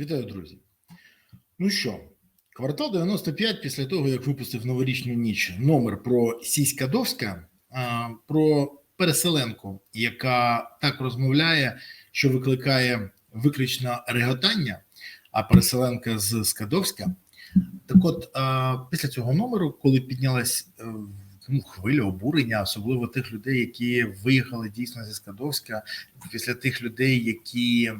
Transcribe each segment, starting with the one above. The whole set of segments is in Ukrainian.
Вітаю, друзі. Ну що, квартал 95, після того, як випустив новорічну ніч номер про Сіська Довська, про переселенку, яка так розмовляє, що викликає виключно реготання, а переселенка з Скадовська. Так от, після цього номеру, коли піднялась е, ну, хвиля обурення, особливо тих людей, які виїхали дійсно зі Скадовська, після тих людей, які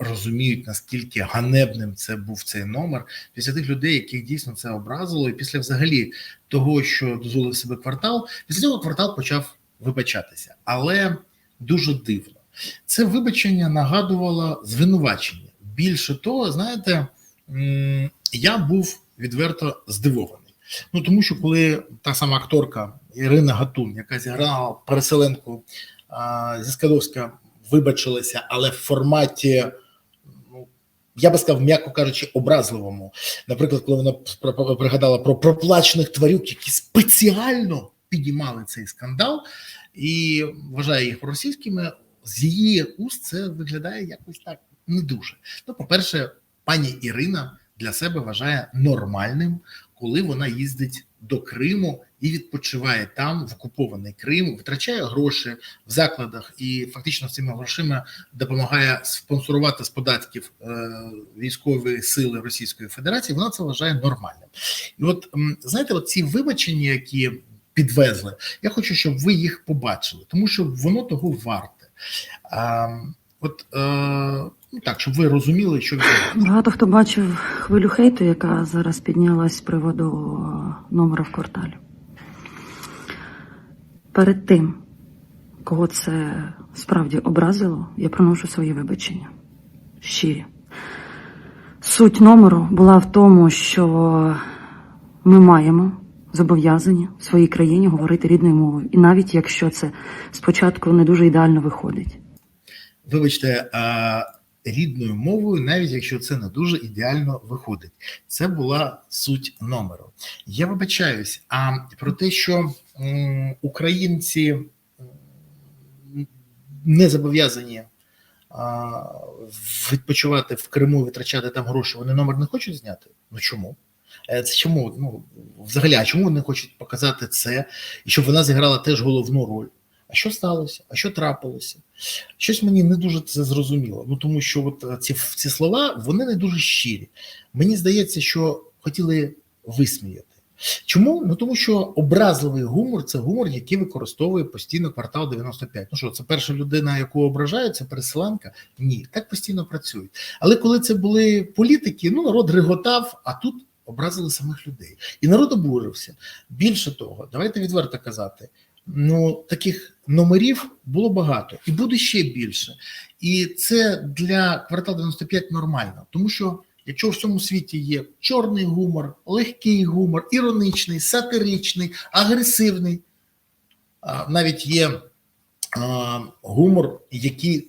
розуміють, наскільки ганебним це був цей номер, після тих людей, яких дійсно це образило, і після взагалі того, що дозволив себе квартал, після цього квартал почав вибачатися, але дуже дивно. Це вибачення нагадувало звинувачення. Більше того, знаєте, я був відверто здивований. Ну тому що коли та сама акторка Ірина Гатун, яка зіграла переселенку зі Скадовська, вибачилася, але в форматі, я би сказав, м'яко кажучи, образливому. Наприклад, коли вона пригадала про проплачених тварюк, які спеціально підіймали цей скандал і вважає їх російськими, з її уст це виглядає якось так не дуже. Ну, по-перше, пані Ірина для себе вважає нормальним, коли вона їздить до Криму і відпочиває там, в окупований Крим, витрачає гроші в закладах і фактично цими грошима допомагає спонсорувати з податків е, військові сили Російської Федерації. Вона це вважає нормальним. І от знаєте, от ці вибачення, які підвезли, я хочу, щоб ви їх побачили, тому що воно того варте. От е, так, щоб ви розуміли, що. Багато хто бачив хвилю хейту, яка зараз піднялась з приводу е, номера в кварталі. Перед тим, кого це справді образило, я приношу свої вибачення. Щирі. Суть номеру була в тому, що ми маємо зобов'язані в своїй країні говорити рідною мовою. І навіть якщо це спочатку не дуже ідеально виходить. вибачте, а, рідною мовою, навіть якщо це не дуже ідеально виходить. Це була суть номеру. Я вибачаюсь, а про те, що українці не зобов'язані відпочивати в Криму, витрачати там гроші, вони номер не хочуть зняти? Ну чому? Е, Це чому? Ну, взагалі, а чому вони хочуть показати це, і щоб вона зіграла теж головну роль? А що сталося? А що трапилося? Щось мені не дуже це зрозуміло. Ну тому що от е, ці, ці слова вони не дуже щирі. Мені здається, що хотіли висміяти. Чому? Ну тому що образливий гумор це гумор, який використовує постійно квартал 95. Ну що, це перша людина, яку ображають, це переселенка? Ні, так постійно працюють. Але коли це були політики, ну народ реготав, а тут образили самих людей. І народ обурився. Більше того, давайте відверто казати. Ну, таких номерів було багато, і буде ще більше. І це для квартал 95 нормально, тому що якщо в всьому світі є чорний гумор, легкий гумор, іронічний, сатиричний, агресивний, навіть є гумор, який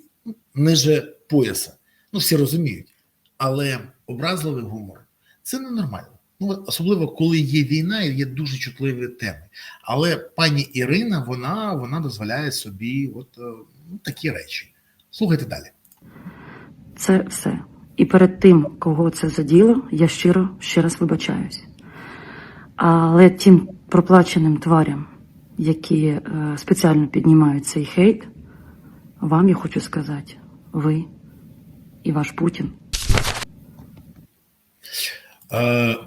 ниже пояса. Ну, всі розуміють, але образливий гумор це ненормально. Ну, особливо коли є війна і є дуже чутливі теми. Але пані Ірина, вона, вона дозволяє собі от е, ну, такі речі. Слухайте далі. Це все. І перед тим, кого це заділо, я щиро ще раз вибачаюсь. Але тим проплаченим тварям, які е, спеціально піднімають цей хейт, вам я хочу сказати, ви і ваш Путін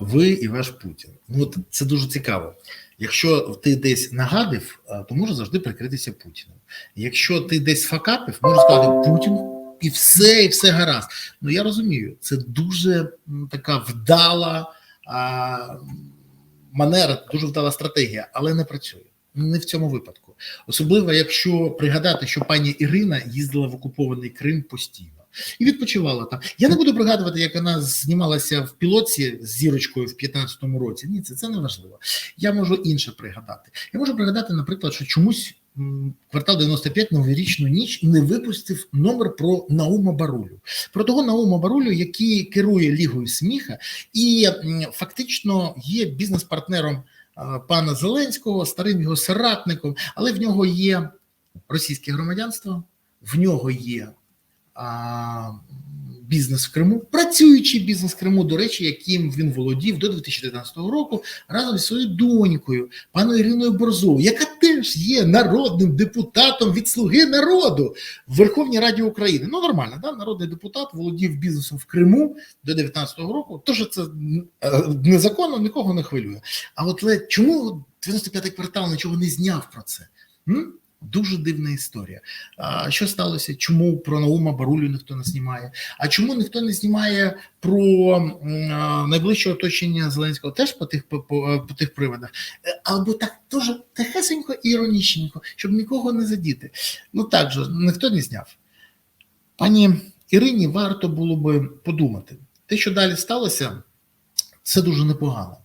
ви і ваш Путін. Ну от це дуже цікаво. Якщо ти десь нагадив, е, то може завжди прикритися Путіним. Якщо ти десь факапив, можна сказати Путін і все, і все гаразд. Ну я розумію, це дуже така вдала а, манера, дуже вдала стратегія, але не працює. Не в цьому випадку. Особливо, якщо пригадати, що пані Ірина їздила в окупований Крим постійно і відпочивала там. Я не буду пригадувати, як вона знімалася в пілоті з зірочкою в 15-му році. Ні, це, це не важливо. Я можу інше пригадати. Я можу пригадати, наприклад, що чомусь квартал 95 новорічну ніч не випустив номер про Наума Барулю. Про того Наума Барулю, який керує Лігою сміха, і фактично є бізнес-партнером пана Зеленського, старим його соратником, але в нього є російське громадянство, в нього є бізнес в Криму, працюючий бізнес в Криму, до речі, яким він володів до 2019 року разом зі своєю донькою, паною Іриною Борзовою, яка теж є народним депутатом від Слуги народу в Верховній Раді України. Ну нормально, да? народний депутат володів бізнесом в Криму до 2019 року. То, що це е, незаконно, нікого не хвилює. А от чому 95-й квартал нічого не зняв про це? М? Дуже дивна історія. А що сталося? Чому про Наума Барулю ніхто не знімає? А чому ніхто не знімає про найближче оточення Зеленського теж по тих по, по, по тих приводах? Е, Або так дуже тихесенько і іронічненько, щоб нікого не задіти. Ну так же ніхто не зняв. Пані Ірині варто було би подумати. Те, що далі сталося, це дуже непогано.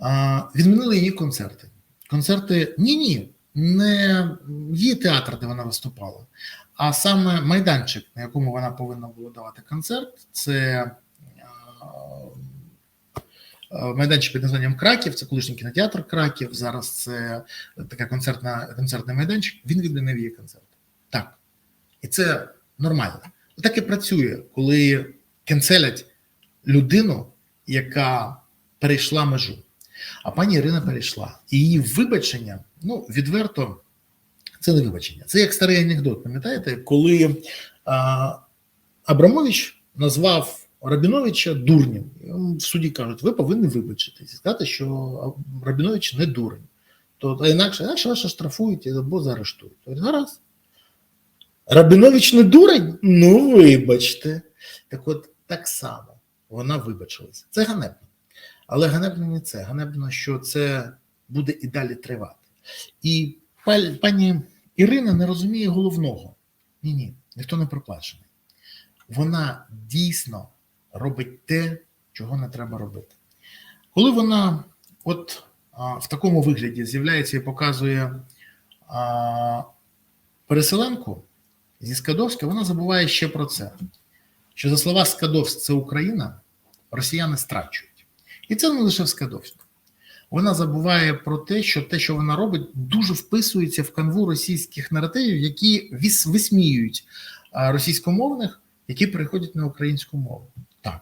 А, відмінили її концерти. Концерти ні, ні, не її театр, де вона виступала, а саме майданчик, на якому вона повинна була давати концерт. Це а, а, майданчик під названням Краків, це колишній кінотеатр Краків. Зараз це така концертна концертний майданчик. Він відмінив її концерт. Так. І це нормально. Так і працює, коли кенселять людину, яка перейшла межу. А пані Ірина перейшла. І її вибачення, ну, відверто, це не вибачення. Це як старий анекдот, пам'ятаєте, коли а, Абрамович назвав Рабіновича дурнем. В суді кажуть, ви повинні вибачитись сказати, що Рабінович не дурень. То інакше, інакше вас штрафують або заарештують. Гаразд. Рабінович не дурень? Ну, вибачте. Так от так само вона вибачилася. Це ганебно. Але ганебно не це. Ганебно, що це буде і далі тривати. І пані Ірина не розуміє головного. Ні, ні, ніхто не проплачений. Вона дійсно робить те, чого не треба робити. Коли вона от а, в такому вигляді з'являється і показує а, переселенку зі Скадовська, вона забуває ще про це. Що за слова Скадовськ це Україна, росіяни страчують. І це не лише в Скадовську. Вона забуває про те, що те, що вона робить, дуже вписується в канву російських наративів, які висміюють російськомовних, які переходять на українську мову. Так,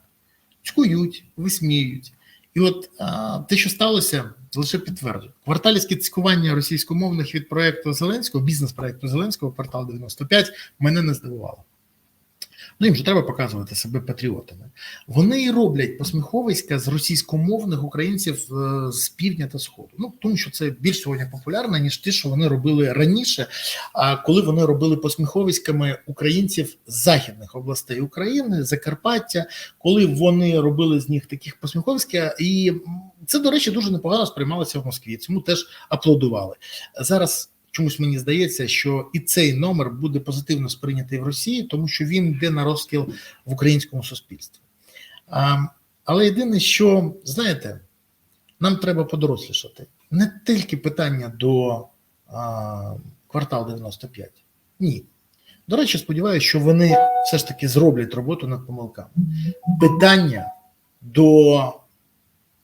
цькують, висміюють. І от а, те, що сталося, лише підтверджує. Кварталівське цькування російськомовних від проєкту Зеленського, бізнес-проєкту Зеленського, квартал 95, мене не здивувало. Ну, їм же треба показувати себе патріотами. Вони і роблять посміховиська з російськомовних українців е, з півдня та сходу. Ну тому що це більш сьогодні популярно, ніж ті, що вони робили раніше. А коли вони робили посміховиськами українців з західних областей України, Закарпаття, коли вони робили з них таких посміховиська, і це, до речі, дуже непогано сприймалося в Москві. Цьому теж аплодували. Зараз чомусь мені здається, що і цей номер буде позитивно сприйнятий в Росії, тому що він йде на розкіл в українському суспільстві. А, але єдине, що знаєте, нам треба подорослішати. Не тільки питання до а, квартал 95. Ні. До речі, сподіваюся, що вони все ж таки зроблять роботу над помилками. Питання до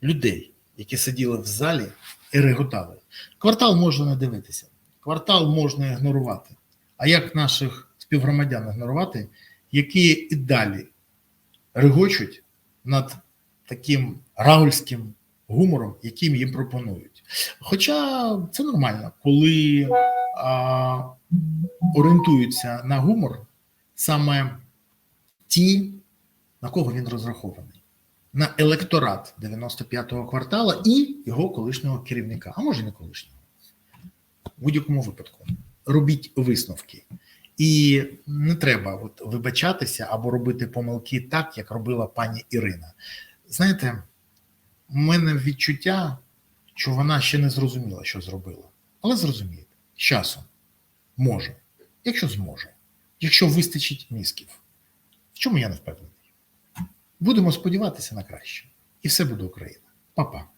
людей, які сиділи в залі і реготали. Квартал можна не дивитися, квартал можна ігнорувати. А як наших співгромадян ігнорувати, які і далі регочуть над таким раульським гумором, яким їм пропонують? Хоча це нормально, коли а, орієнтуються на гумор саме ті, на кого він розрахований. На електорат 95-го квартала і його колишнього керівника, а може не колишнього. В будь-якому випадку робіть висновки. І не треба от вибачатися або робити помилки так, як робила пані Ірина. Знаєте, у мене відчуття, що вона ще не зрозуміла, що зробила. Але зрозуміє з часом може, якщо зможе, якщо вистачить мізків. В чому я не впевнений? Будемо сподіватися на краще. І все буде Україна. Па-па.